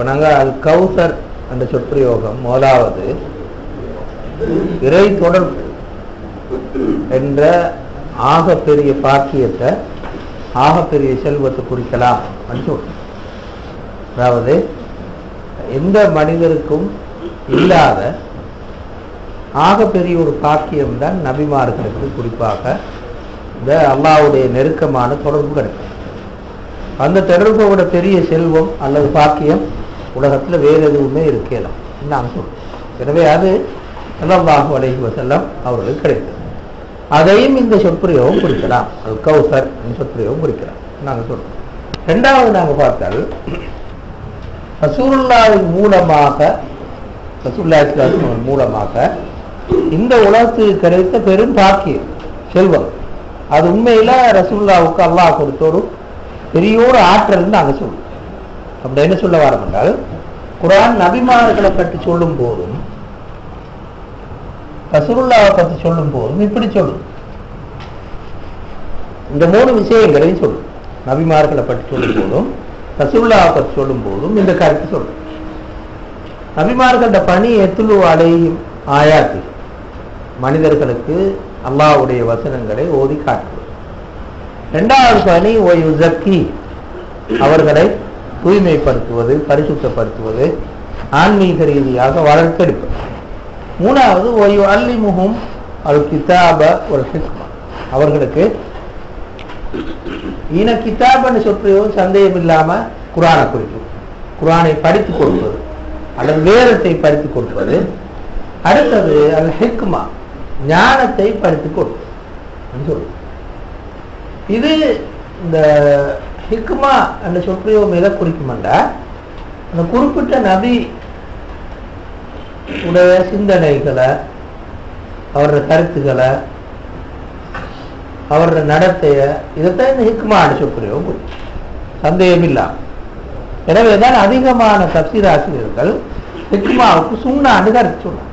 இப்போ நாங்கள் அது கௌசர் என்ற சொற்பிரயோகம் முதலாவது. இறை தொடர்பு என்ற ஆகப்பெரிய பாக்கியத்தை ஆகப்பெரிய செல்வத்தை குறிக்கலாம் அப்படின்னு அதாவது எந்த மனிதருக்கும் இல்லாத ஆகப்பெரிய ஒரு பாக்கியம் தான் நபிமார்களுக்கு குறிப்பாக இந்த அல்லாவுடைய நெருக்கமான தொடர்பு கிடைக்கும் அந்த தொடர்பை விட பெரிய செல்வம் அல்லது பாக்கியம் உலகத்துல வேறு எதுவுமே இருக்கலாம் நான் சொல்றோம் எனவே அது ஸல்லல்லாஹு அலைஹி வசல்லம் அவர்களுக்கு கிடைத்தது. அதையும் இந்த சொற்பிரயோகம் குறிக்கலாம். அல் கௌசர் சொற்பிரயோகம் குறிக்கலாம். நாங்கள் சொல்றோம் ரெண்டாவது நாங்க பார்த்தால் ரசூல்லாவின் மூலமாக ரசூல்லாஹின் மூலமாக இந்த உலகத்துக்கு கிடைத்த பெரும் பாக்கியம் செல்வம். அது உண்மையில ரசூல்லாவுக்கு அல்லாஹ் கொடுத்த ஒரு பெரிய ஒரு ஆற்றல் நாங்க சொல்லுவோம் அப்படி என்ன சொல்ல வரோம் என்றால் குரான் நபிமார்களை பற்றி சொல்லும் போதும் ரசூல்லாவை பற்றி சொல்லும் போதும் இப்படி சொல்லும். இந்த மூணு விஷயங்களையும் சொல்லும். நபிமார்களை பற்றி சொல்லும் போதும் ரசூல்லாவை பற்றி சொல்லும் போதும் இந்த கருத்து சொல்லும். நபிமார்கள்ட பணி எத்துலு அலையும் ஆயாத்து. மனிதர்களுக்கு அல்லாவுடைய வசனங்களை ஓதி காட்டுவது. இரண்டாவது பணி ஓய்வு ஜக்கி அவர்களை தூய்மைப்படுத்துவது பரிசுத்தப்படுத்துவது ஆன்மீக ரீதியாக வளர்த்தெடுப்பது மூணாவது ஓய்வு அல்லி முகும் அல் கிதாப ஒரு ஹிக்மா அவர்களுக்கு இன கிதாபன்னு சொற்றையும் சந்தேகம் இல்லாம குரானை குறிக்கும். குரானை படித்துக் கொடுப்பது அல்லது வேதத்தை படித்துக் கொடுப்பது. அடுத்தது அல் ஹிக்மா ஞானத்தை படித்துக் கொடுப்பது. இது இந்த ஹிக்மா என்ற சொற்பிரயோகம் எதை குறிக்குமெண்டா? அந்த குறிப்பிட்ட நபி உடைய சிந்தனைகளை அவரோட கருத்துக்களை அவரோட நடத்தைய இதைத்தான் இந்த ஹிக்மான சொற்பிரயோகம் குறிக்கும் சந்தேகம் இல்லாம எனவே தான் அதிகமான தப்சீர் ஆசிரியர்கள் ஹிக்மாவுக்கு சுண்ணான்னு கருத்து சொன்னாங்க.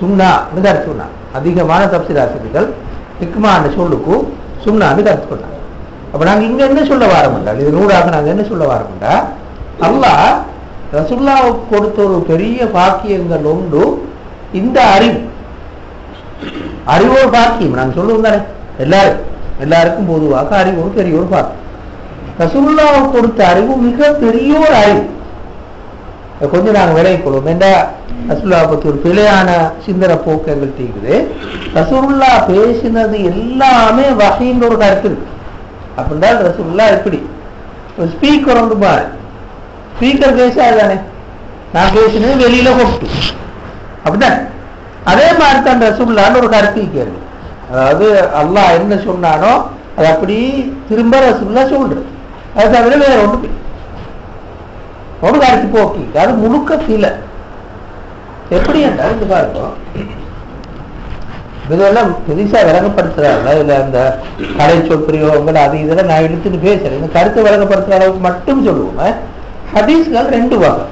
சுண்ணான்னு கருத்து சொன்னாங்க. அதிகமான தப்சீர் ஆசிரியர்கள் ஹிக்மான சொல்லுக்கு சுண்ணான்னு கருத்து சொன்னாங்க. அப்ப நாங்க இங்க என்ன சொல்ல வாரமுண்டால் இது நூறாக நாங்க என்ன சொல்ல வாரமுண்டா அல்லாஹ் ரசுல்லாவுக்கு கொடுத்த ஒரு பெரிய பாக்கியங்கள் உண்டு. இந்த அறிவு. அறிவு ஒரு பாக்கியம். நாங்க சொல்லுவோம் தானே? எல்லாரும். எல்லாருக்கும் பொதுவாக அறிவு ஒரு பெரிய ஒரு பாக்கியம். ரசுல்லாவுக்கு கொடுத்த அறிவு மிக பெரிய ஒரு அறிவு. கொஞ்சம் நாங்க விலகி கொள்வோம் ஏண்டா? ரசுல்லா பத்தி ஒரு பிழையான சிந்தனை போக்கு எங்கள்கிட்ட இருக்குது. ரசூலுல்லா பேசினது எல்லாமே வகைன்ற ஒரு கருத்து இருக்கு. அப்படின்னா ரசூலுல்லா எப்படி ஒரு ஸ்பீக்கர் ஒன்று பாரு. ஸ்பீக்கர் பேசாது தானே? நான் பேசினது வெளியில கொட்டு அப்படிதான். அதே மாதிரி தான் ரசூல்லான்னு ஒரு கருத்து கேள்வி அதாவது அல்லாஹ் என்ன சொன்னானோ அது அப்படி திரும்ப ரசூல்லா சொல்றது. அது தவிர வேற ஒன்று ஒரு கருத்து போக்கி அது முழுக்க சில எப்படி என்றால் இது பாருங்க. இதெல்லாம் பெருசா விளங்கப்படுத்துறாங்க இதுல அந்த கடை சொப்பிரயோகங்கள் அது இதெல்லாம் நான் எடுத்துட்டு பேசுறேன். இந்த கருத்தை விளங்கப்படுத்துற அளவுக்கு மட்டும் சொல்லுவோம் ஹதீஸ்கள் ரெண்டு வகை.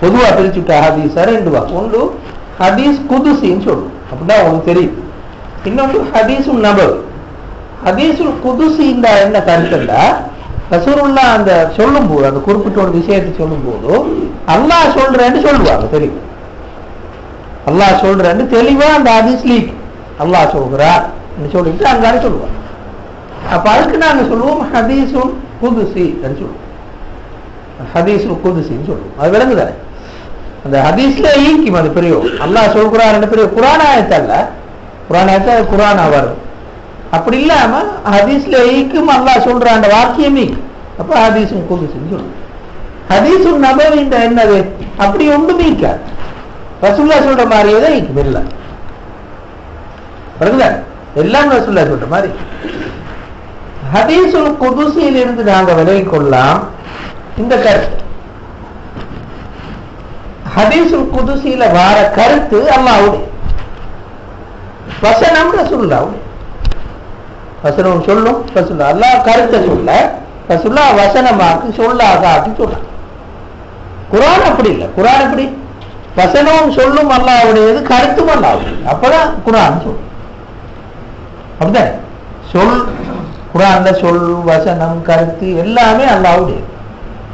பொதுவா பிரிச்சுட்ட ஹதீஸா ரெண்டு வகை. ஒன்று ஹதீஸ் குதுசின்னு சொல்லுவோம். அப்படின்னா உங்களுக்கு தெரியும். இன்னொன்று ஹதீஸும் நபர் ஹதீஸுல் குதுசி இந்த என்ன கருத்துண்டா? ரசூலுல்லா அந்த சொல்லும் போது அந்த குறிப்பிட்ட ஒரு விஷயத்தை சொல்லும் போது அல்லாஹ் சொல்றேன்னு சொல்லுவாங்க தெரியும். அல்லாஹ் சொல்றேன்னு தெளிவா அந்த ஹதீஸ்லி அல்லாஹ் சொல்கிறார். சொல்லிட்டு அங்காரு சொல்லுவாங்க அப்ப அதுக்கு நாங்க சொல்லுவோம் ஹதீசும் குதுசி சொல்லுவோம். ஹதீசும் குதுசின்னு சொல்லுவோம். அது விளங்குதானே அந்த ஹதீஸ்ல ஈக்கும் அது பிரயோகம் அல்லாஹ் சொல்கிறார் பெரிய குரான் ஆயத்தல்ல குரான் ஆயத்தா குரான் வரும் அப்படி இல்லாம ஹதீஸ்ல ஈக்கும் அல்லாஹ் சொல்ற அந்த வாக்கியம் ஈக்கும் அப்ப ஹதீஸும் குதுசின்னு சொல்லுவோம். ஹதீஸும் நபவின்ற என்னது? அப்படி ஒன்று ஈக்காது ரசுல்லா சொல்ற மாதிரியே தான் ஈக்கும் இல்ல எல்லாம் ரசுல்லா சொல்ற மாதிரி. ஹதீசுல் குதுசியில் இருந்து நாங்க விலகிக் கொள்ளலாம். இந்த கருத்து. ஹதீசுல் குதுசியில வார கருத்து அல்லாவுடைய. வசனம் ரசுல்லாவுடைய வசனம் சொல்லும் ரசுல்லா அல்லா கருத்தை சொல்ல ரசுல்லா வசனமாக்கு சொல்லாக ஆக்கி சொல்ல குரான் அப்படி இல்லை. குரான் எப்படி? வசனம் சொல்லும் அல்லாவுடையது கருத்தும் அல்லாவுடையது. அப்பதான் குரான் சொல்லும் அப்படிதான் சொல் குரான்ல சொல் வசனம் கருத்து எல்லாமே அல்லாவுடையது.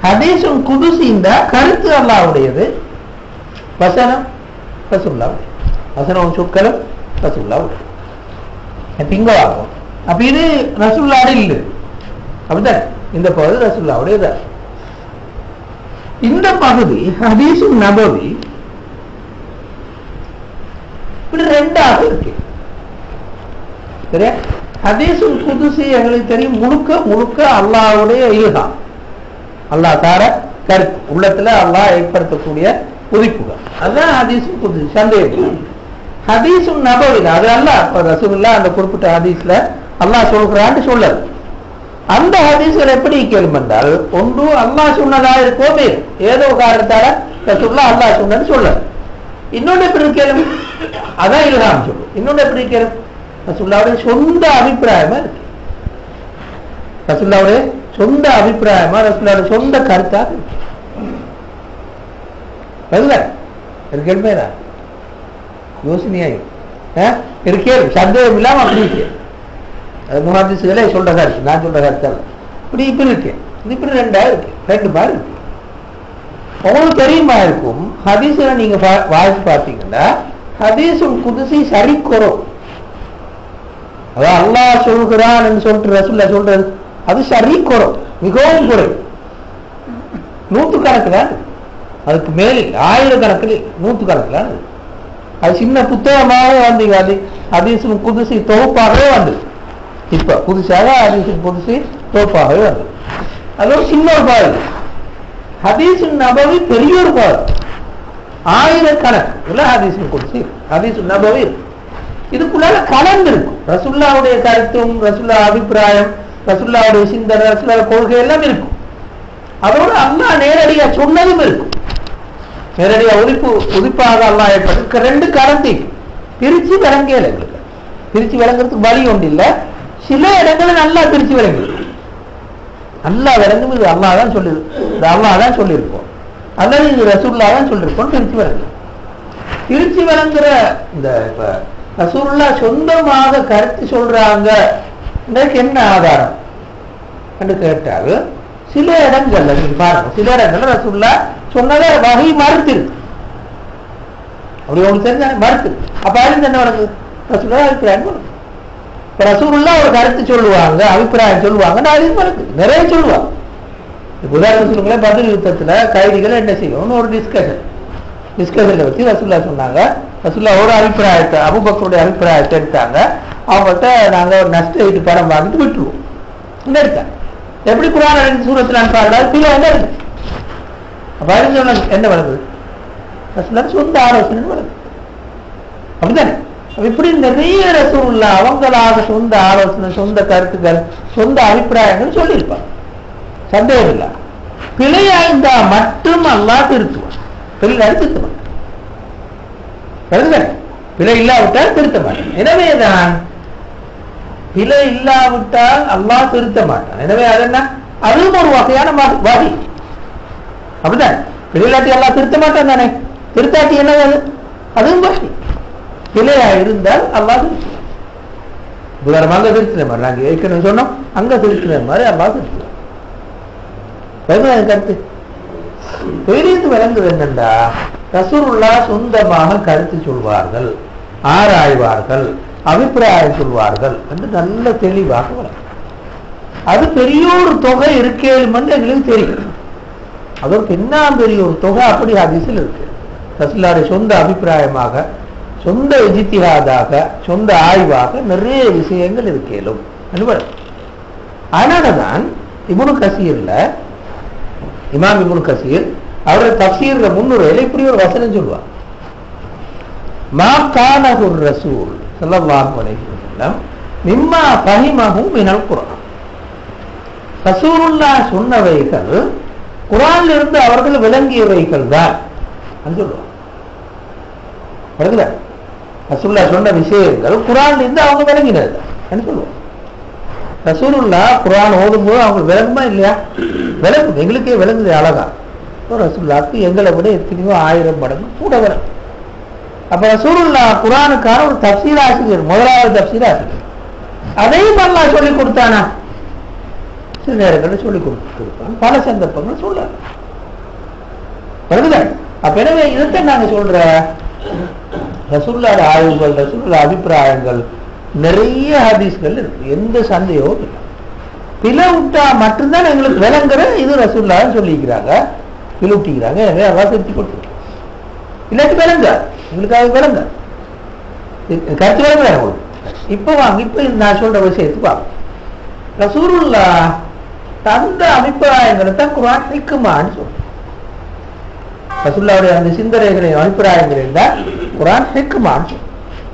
ஹதீஸும் குதுசிந்தா கருத்து அல்லாவுடையது. வசனம் ரசுல்லாவுடைய வசனம் சொற்களும் ரசுல்லாவுடைய அப்ப அப்ப இது ரசுல்லாடு இல்லை. அப்படிதான் இந்த பகுதி ரசுல்லாவுடையதா இந்த பகுதி ஹதீசும் நபவி இப்படி ரெண்டாக இருக்கு சரியா ஹதீஸுல் குதுசி எங்களுக்கு தெரியும் முழுக்க முழுக்க அல்லாவுடைய இதுதான் அல்லாஹ் தார கருத்து உள்ளத்துல அல்லாஹ் ஏற்படுத்தக்கூடிய உதிப்புகள் அதுதான் ஹதீஸுல் குதுசி சந்தேகம் ஹதீசும் ஹதீஸும் அது அல்ல இப்ப அந்த குறிப்பிட்ட ஹதீஸ்ல அல்லாஹ் சொல்கிறான்னு சொல்லல அந்த ஹதீஸ்கள் எப்படி கேள்வி என்றால் ஒன்று அல்லாஹ் சொன்னதா இருக்கோமே ஏதோ காரணத்தால ரசூல்லா அல்லாஹ் சொன்னது சொல்லல இன்னொன்னு எப்படி கேள்வி அதான் இல்ஹாம் சொல்லு இன்னொன்னு எப்படி கேள்வி ரசுல்லாவுடைய சொந்த அபிப்பிராயமா இருக்கு. ரசுல்லாவுடைய சொந்த அபிப்பிராயமா ரசுல்லாவுடைய சொந்த கருத்தாக இருக்கு. பதில இருக்கேன் யோசனையா இருக்கே. சந்தேகம் இல்லாம அப்படி இருக்கேன் அது முகாதிசுகளே சொல்ற கருத்து. நான் சொல்ற கருத்தா இப்படி இப்படி இருக்கேன் இப்படி ரெண்டா இருக்கு. ரெண்டு மாதிரி இருக்கு. உங்களுக்கு தெரியுமா இருக்கும்? ஹதீஸ்ல நீங்க பா- பார்த்தீங்கன்னா ஹதீசுல் குதிசி சரி குறம் அதான் அல்லாஹ் சொல்கிறான் என்று சொல்லிட்டு ரசூல்ல சொல்றது. அது சரி குறம் மிகவும் குறை நூத்து கணக்குல அதுக்கு மேலே ஆயிரக்கணக்கில் நூத்து கணக்குல அது. சின்ன புத்தகமாக வந்து அது ஹதீஸும் குதிசி தொகுப்பாகவே வந்தது. இப்ப புதுசாக ஹதீஸும் புதுசு தொகுப்பாகவே வந்தது. அது ஒரு சின்ன ஒரு பாடல். ஹதீஸ் நபவி பெரிய ஒரு பாடம் ஆயிரக்கணக்கு. இல்ல கொடுத்து குடிச்சு ஹதீஸ் நபவி. இதுக்குள்ளால கலந்து இருக்கும். ரசுல்லாவுடைய கருத்தும் ரசுல்லா அபிப்பிராயம் ரசுல்லாவுடைய சிந்தனை ரசுல்லா கொள்கை எல்லாம் இருக்கும். அதோட அல்லா நேரடியா சொன்னதும் இருக்கும். நேரடியா உதிப்பு உதிப்பாக அல்லா ஏற்பட்டு ரெண்டு கலந்து பிரிச்சு விளங்கல எங்களுக்கு. பிரிச்சு விளங்குறதுக்கு வழி ஒன்று இல்ல. சில இடங்களை நல்லா பிரிச்சு விளங்குது நல்லா விளங்கும் இது அல்லா தான் சொல்லி இது தான் சொல்லியிருக்கோம். அதான் இது ரசூல்லா தான் சொல்லிருக்கோம் திருச்சி விளங்கும் திருச்சி வரங்கிற இந்த இப்ப ரசூல்லா சொந்தமாக கருத்து சொல்றாங்க. என்ன ஆதாரம்? என்று கேட்டால் சில இடங்கள்ல நீங்க பாருங்க சில இடங்கள்ல ரசூல்லா சொன்னதை வகை மறுத்திருக்கு அப்படி உங்களுக்கு தெரிஞ்ச மறுத்து. அப்ப அறிந்து என்ன நடக்குது ரசூல்லா அபிப்பிராயம் இப்ப ரசூல்லா ஒரு கருத்து சொல்லுவாங்க அபிப்பிராயம் சொல்லுவாங்க நான் அது மறுக்கு நிறைய சொல்லுவாங்க. இப்ப உதாரணம் சொல்லுங்களேன் பதில் யுத்தத்தில் கைதிகள் என்ன செய்யணும்னு ஒரு டிஸ்கஷன் டிஸ்கஷனை வச்சு ரசுல்லா சொன்னாங்க. ரசூல்லா ஒரு அபிப்பிராயத்தை அபுபக்கருடைய அபிப்பிராயத்தை எடுத்தாங்க. அவங்கள்ட்ட நாங்கள் ஒரு நஷ்ட வீட்டு பணம் வாங்கிட்டு விட்டுருவோம். என்ன எடுத்தாங்க எப்படி குரான் ரெண்டு சூரத்தில் அனுப்பாங்க கீழே வந்து இருந்துச்சு அப்ப என்ன வளர்ந்தது ரசுல்லா சொந்த ஆலோசனை வருது அப்படிதானே? இப்படி நிறைய ரசூல்லா அவங்களாக சொந்த ஆலோசனை சொந்த கருத்துக்கள் சொந்த அபிப்பிராயங்கள் சொல்லியிருப்பாங்க. சந்தேகம் இல்லை பிழையா இருந்தா மட்டும் அல்லா திருத்துவான் பிள்ளை திருத்த பிழை இல்லாவிட்டால் திருத்த மாட்டான் எனவேதான் பிழை இல்லாவிட்டால் அல்லா திருத்த மாட்டான் எனவே அது என்ன? அதுவும் ஒரு வகையான வாதி அப்படிதான் பிழை இல்லாட்டி அல்லா திருத்த மாட்டான் தானே? திருத்தாட்டி என்னது அது? அதுவும் வாதி பிழையா இருந்தால் அல்லா திருத்துவான். உதாரணம் அங்க திருத்தின மாதிரி. நாங்க ஏற்கனவே சொன்னோம். அங்க திருத்தின மாதிரி அல்லா திருத்துவான். என் கருத்து. பெரியது விளங்குது என்னென்றா? ரசூருல்லா சொந்தமாக கருத்து சொல்வார்கள் ஆராய்வார்கள் அபிப்பிராயம் சொல்வார்கள் என்று நல்ல தெளிவாக வரும் அது பெரிய ஒரு தொகை இருக்கேன்னு எங்களுக்கு தெரியும். அதற்கு ஒரு என்ன பெரிய ஒரு தொகை? அப்படி ஹதீஸில் இருக்கு. ரசூலுல்லாவுடைய சொந்த அபிப்பிராயமாக சொந்த எஜித்திகாதாக சொந்த ஆய்வாக நிறைய விஷயங்கள் இருக்கேலும் அனுபவம் அதனாலதான் இவனு கசீர்ல இமாம் இபுன் கசீர் அவருடைய தப்சீர்ல முன்னுரையில இப்படி ஒரு வசனம் சொல்லுவார். மா கானஹு ரசூல் ஸல்லல்லாஹு அலைஹி வஸல்லம் மிம்மா ஃபஹிமஹு மினல் குர்ஆன் ரசூலுல்லாஹ் சொன்னவைகள் குர்ஆன்ல இருந்து அவர்கள் விளங்கியவைகள் தான் சொல்லுவார். வருதுல ரசூல்லா சொன்ன விஷயங்கள் குர்ஆன்ல இருந்து அவங்க விளங்கினது தான் சொல்லுவாங்க ரசூலுல்லா குர்ஆன் ஓதும்போது அவங்க விளங்குமா இல்லையா? விளங்குது எங்களுக்கே விளங்குது அழகா. இப்போ எங்களை விட எத்தனையோ ஆயிரம் மடங்கு கூட வரும் அப்ப ரசூலுல்லா குரானுக்கான ஒரு தப்சீர் ஆசிரியர் முதலாவது தப்சீர் ஆசிரியர். அதையும் அல்லாஹ் சொல்லி கொடுத்தானா? சில நேரங்களில் சொல்லிக் கொடுத்துருப்பான் பல சந்தர்ப்பங்கள் சொல்லலாம் வருதுதான் அப்ப எனவே இதைத்தான் நாங்க சொல்ற ரசூல்லாட ஆய்வுகள் ரசூல்லா அபிப்பிராயங்கள் நிறைய ஹதீஸ்கள் இருக்கு. எந்த சந்தேகமும் இல்லை. பிழை விட்டா மட்டும்தான் எங்களுக்கு விளங்குற இது ரசூல்லா சொல்லிக்கிறாங்க பிழுட்டிக்கிறாங்க எனவே அதான் திருத்தி கொடுத்துருக்கோம் இல்லாட்டி விளங்க. எங்களுக்கு விளங்க. கருத்து விளங்க உங்களுக்கு இப்போ வாங்க இப்போ நான் சொல்ற விஷயத்துக்கு வாங்க. ரசூருல்லா தந்த அபிப்பிராயங்களை தான் குரான் ஹிக்குமான்னு சொல்றோம் ரசூல்லாவுடைய அந்த சிந்தனைகளின் அபிப்பிராயங்கள் தான் குரான் ஹிக்குமான்னு சொல்றோம்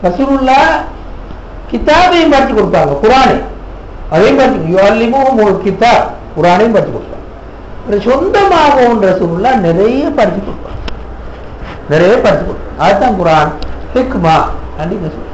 ரசூருல்லா கிதாபையும் மாற்றி கொடுப்பாங்க குரானை. அதையும் படிச்சு யுவல்லிமும் ஒரு கிதாப். குரானையும் படிச்சு கொடுப்பாங்க ஒரு சொந்தமாகவும் நிறைய படித்து கொடுப்பாங்க நிறைய படித்து கொடுப்பாங்க அதுதான் குரான் ஹிக்மா. அப்படின்னு சொல்லுவாங்க